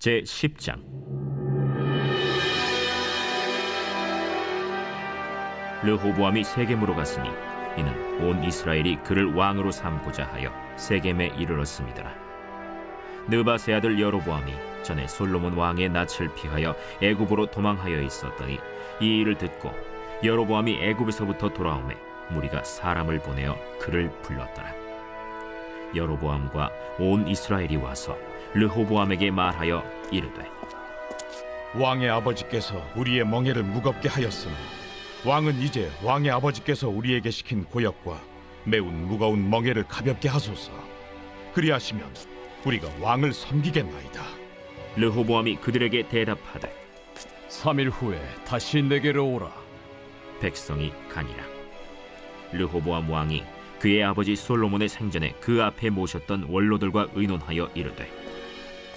제 10장 르호보암이 세겜으로 갔으니 이는 온 이스라엘이 그를 왕으로 삼고자 하여 세겜에 이르렀습니다. 느바세 아들 여로보암이 전에 솔로몬 왕의 낯을 피하여 애굽으로 도망하여 있었더니 이 일을 듣고 여로보암이 애굽에서부터 돌아오매 무리가 사람을 보내어 그를 불렀더라. 여로보암과 온 이스라엘이 와서 르호보암에게 말하여 이르되 왕의 아버지께서 우리의 멍에를 무겁게 하였으나 왕은 이제 왕의 아버지께서 우리에게 시킨 고역과 매운 무거운 멍에를 가볍게 하소서. 그리하시면 우리가 왕을 섬기겠나이다. 르호보암이 그들에게 대답하되 3일 후에 다시 내게로 오라. 백성이 가니라 르호보암 왕이 그의 아버지 솔로몬의 생전에 그 앞에 모셨던 원로들과 의논하여 이르되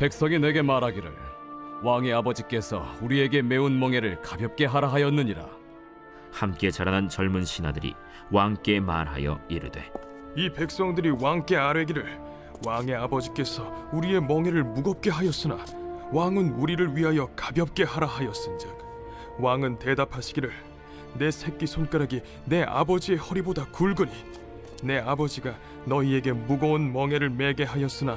백성이 내게 말하기를 왕의 아버지께서 우리에게 매운 멍에를 가볍게 하라 하였느니라. 함께 자라난 젊은 신하들이 왕께 말하여 이르되 이 백성들이 왕께 아뢰기를 왕의 아버지께서 우리의 멍에를 무겁게 하였으나 왕은 우리를 위하여 가볍게 하라 하였은즉 왕은 대답하시기를 내 새끼 손가락이 내 아버지의 허리보다 굵으니 내 아버지가 너희에게 무거운 멍에를 매게 하였으나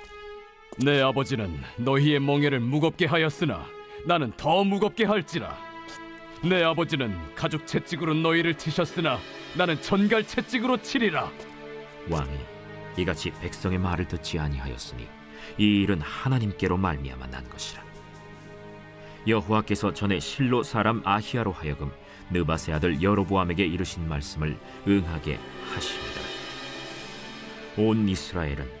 내 아버지는 너희의 멍에를 무겁게 하였으나 나는 더 무겁게 할지라. 내 아버지는 가죽 채찍으로 너희를 치셨으나 나는 전갈 채찍으로 치리라. 왕이 이같이 백성의 말을 듣지 아니하였으니 이 일은 하나님께로 말미암아 난 것이라 여호와께서 전에 실로 사람 아히야로 하여금 느바세 아들 여로보암에게 이르신 말씀을 응하게 하십니다 온 이스라엘은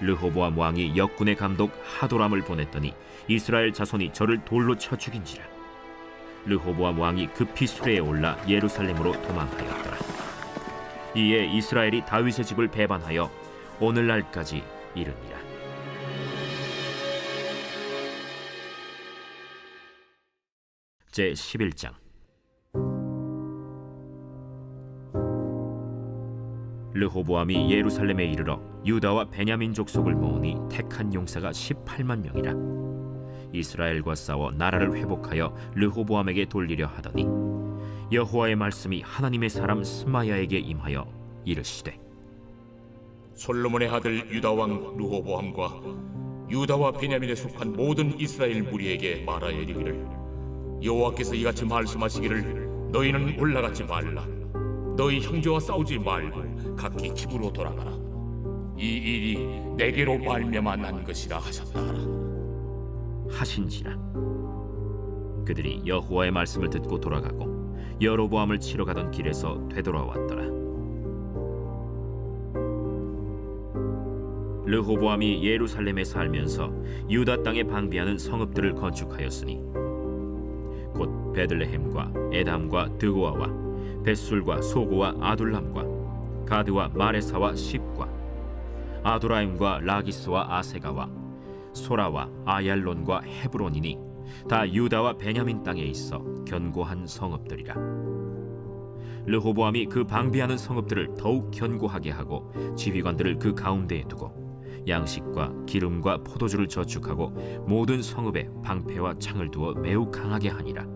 르호보암 왕이 역군의 감독 하도람을 보냈더니 이스라엘 자손이 저를 돌로 쳐 죽인지라. 르호보암 왕이 급히 수레에 올라 예루살렘으로 도망하였더라. 이에 이스라엘이 다윗의 집을 배반하여 오늘날까지 이르니라. 제 11장 르호보암이 예루살렘에 이르러 유다와 베냐민 족속을 모으니 택한 용사가 18만 명이라. 이스라엘과 싸워 나라를 회복하여 르호보암에게 돌리려 하더니 여호와의 말씀이 하나님의 사람 스마야에게 임하여 이르시되 솔로몬의 아들 유다 왕 르호보암과 유다와 베냐민에 속한 모든 이스라엘 무리에게 말하여 이르기를 여호와께서 이같이 말씀하시기를 너희는 올라가지 말라 너희 형제와 싸우지 말고 각기 집으로 돌아가라. 이 일이 내게로 말미암아 난 것이라 하셨다 하신지라. 그들이 여호와의 말씀을 듣고 돌아가고 여로보암을 치러 가던 길에서 되돌아왔더라. 르호보암이 예루살렘에 살면서 유다 땅에 방비하는 성읍들을 건축하였으니 곧 베들레헴과 에담과 드고아와 벳술과 소고와 아둘람과 가드와 마레사와 십과 아도라임과 라기스와 아세가와 소라와 아얄론과 헤브론이니 다 유다와 베냐민 땅에 있어 견고한 성읍들이라. 르호보암이 그 방비하는 성읍들을 더욱 견고하게 하고 지휘관들을 그 가운데에 두고 양식과 기름과 포도주를 저축하고 모든 성읍에 방패와 창을 두어 매우 강하게 하니라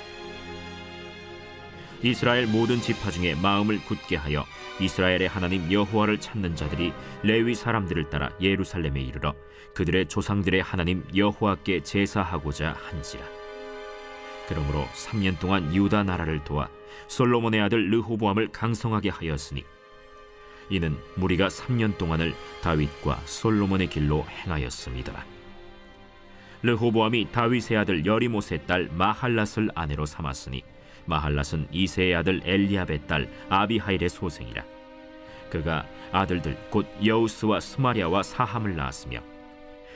이스라엘 모든 지파 중에 마음을 굳게 하여 이스라엘의 하나님 여호와를 찾는 자들이 레위 사람들을 따라 예루살렘에 이르러 그들의 조상들의 하나님 여호와께 제사하고자 한지라. 그러므로 3년 동안 유다 나라를 도와 솔로몬의 아들 르호보암을 강성하게 하였으니 이는 무리가 3년 동안을 다윗과 솔로몬의 길로 행하였습니다. 르호보암이 다윗의 아들 여리못의 딸 마할랏을 아내로 삼았으니 마할랏은 이세의 아들 엘리압의 딸 아비하일의 소생이라. 그가 아들들 곧 여우스와 스마리아와 사함을 낳았으며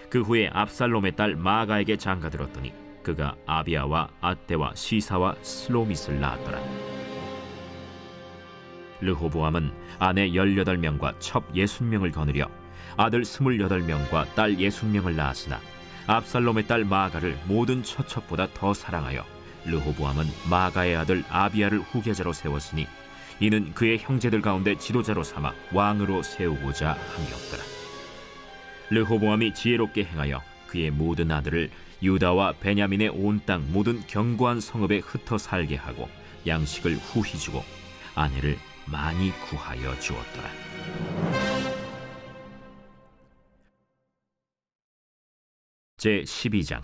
그 후에 압살롬의 딸 마아가에게 장가들었더니 그가 아비아와 아떼와 시사와 슬로밋을 낳았더라. 르호보암은 아내 18명과 첩 60명을 거느려 아들 28명과 딸 60명을 낳았으나 압살롬의 딸 마아가를 모든 처첩보다 더 사랑하여 르호보암은 마아가의 아들 아비아를 후계자로 세웠으니 이는 그의 형제들 가운데 지도자로 삼아 왕으로 세우고자 함이었더라. 르호보암이 지혜롭게 행하여 그의 모든 아들을 유다와 베냐민의 온 땅 모든 견고한 성읍에 흩어 살게 하고 양식을 후히 주고 아내를 많이 구하여 주었더라. 제 12장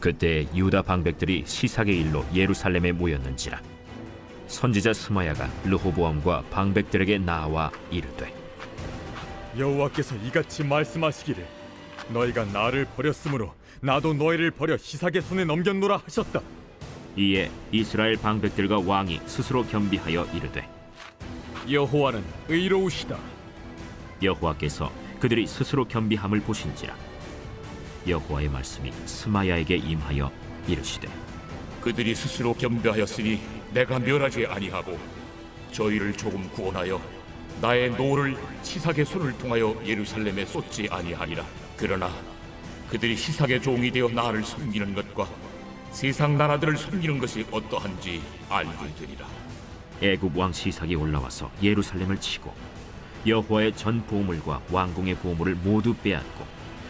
그때 유다 방백들이 시삭의 일로 예루살렘에 모였는지라 선지자 스마야가 르호보암과 방백들에게 나와 이르되 여호와께서 이같이 말씀하시기를 너희가 나를 버렸으므로 나도 너희를 버려 시삭의 손에 넘겼노라 하셨다. 이에 이스라엘 방백들과 왕이 스스로 겸비하여 이르되 여호와는 의로우시다. 여호와께서 그들이 스스로 겸비함을 보신지라 여호와의 말씀이 스마야에게 임하여 이르시되 그들이 스스로 겸비하였으니 내가 멸하지 아니하고 저희를 조금 구원하여 나의 노를 시삭의 손을 통하여 예루살렘에 쏟지 아니하리라. 그러나 그들이 시삭의 종이 되어 나를 섬기는 것과 세상 나라들을 섬기는 것이 어떠한지 알게 되리라. 애굽 왕 시삭이 올라와서 예루살렘을 치고 여호와의 전 보물과 왕궁의 보물을 모두 빼앗고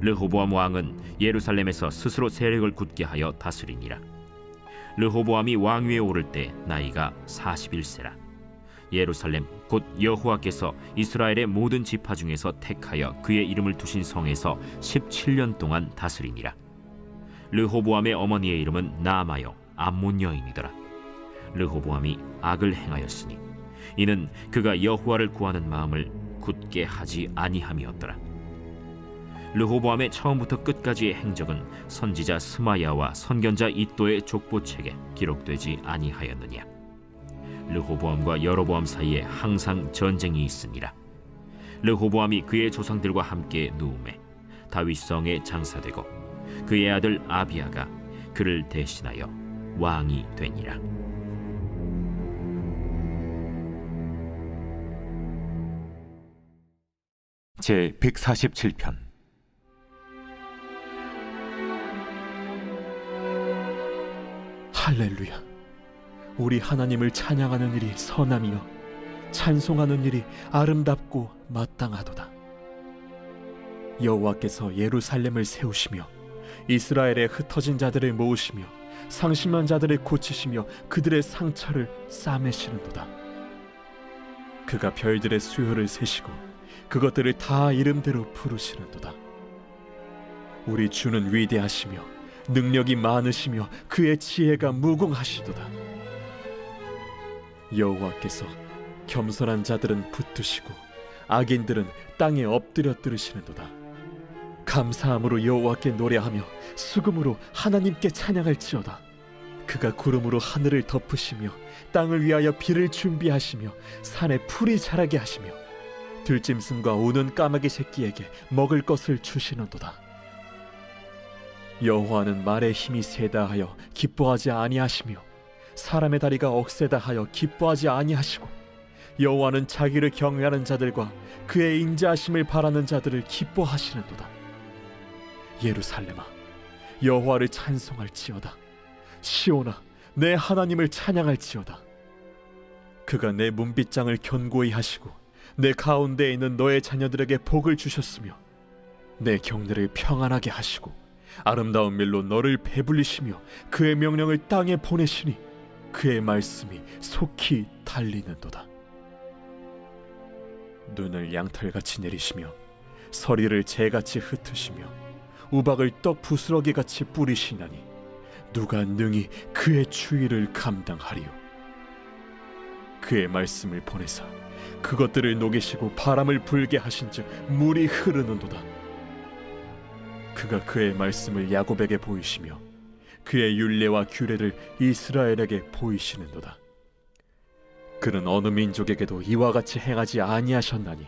르호보암 왕은 예루살렘에서 스스로 세력을 굳게 하여 다스리니라. 르호보암이 왕위에 오를 때 나이가 41세라. 예루살렘 곧 여호와께서 이스라엘의 모든 지파 중에서 택하여 그의 이름을 두신 성에서 17년 동안 다스리니라. 르호보암의 어머니의 이름은 나마요 암몬 여인이더라. 르호보암이 악을 행하였으니 이는 그가 여호와를 구하는 마음을 굳게 하지 아니함이었더라. 르호보암의 처음부터 끝까지의 행적은 선지자 스마야와 선견자 이또의 족보책에 기록되지 아니하였느냐. 르호보암과 여로보암 사이에 항상 전쟁이 있으니라. 르호보암이 그의 조상들과 함께 누움에 다윗성에 장사되고 그의 아들 아비아가 그를 대신하여 왕이 되니라. 제 147편 할렐루야. 우리 하나님을 찬양하는 일이 선함이요 찬송하는 일이 아름답고 마땅하도다. 여호와께서 예루살렘을 세우시며 이스라엘의 흩어진 자들을 모으시며 상심한 자들을 고치시며 그들의 상처를 싸매시는도다. 그가 별들의 수요를 세시고 그것들을 다 이름대로 부르시는도다. 우리 주는 위대하시며 능력이 많으시며 그의 지혜가 무궁하시도다. 여호와께서 겸손한 자들은 붙드시고 악인들은 땅에 엎드려 들으시는도다. 감사함으로 여호와께 노래하며 수금으로 하나님께 찬양할지어다. 그가 구름으로 하늘을 덮으시며 땅을 위하여 비를 준비하시며 산에 풀이 자라게 하시며 들짐승과 우는 까마귀 새끼에게 먹을 것을 주시는도다. 여호와는 말의 힘이 세다 하여 기뻐하지 아니하시며 사람의 다리가 억세다 하여 기뻐하지 아니하시고 여호와는 자기를 경외하는 자들과 그의 인자하심을 바라는 자들을 기뻐하시는도다. 예루살렘아 여호와를 찬송할지어다. 시온아 내 하나님을 찬양할지어다. 그가 내 문빗장을 견고히 하시고 내 가운데에 있는 너의 자녀들에게 복을 주셨으며 내 경내를 평안하게 하시고 아름다운 밀로 너를 배불리시며 그의 명령을 땅에 보내시니 그의 말씀이 속히 달리는도다. 눈을 양털같이 내리시며 서리를 재같이 흩으시며 우박을 떡 부스러기 같이 뿌리시나니 누가 능히 그의 추위를 감당하리요 그의 말씀을 보내사 그것들을 녹이시고 바람을 불게 하신즉 물이 흐르는도다 그가 그의 말씀을 야곱에게 보이시며 그의 율례와 규례를 이스라엘에게 보이시는도다. 그는 어느 민족에게도 이와 같이 행하지 아니하셨나니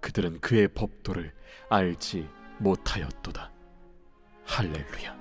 그들은 그의 법도를 알지 못하였도다. 할렐루야.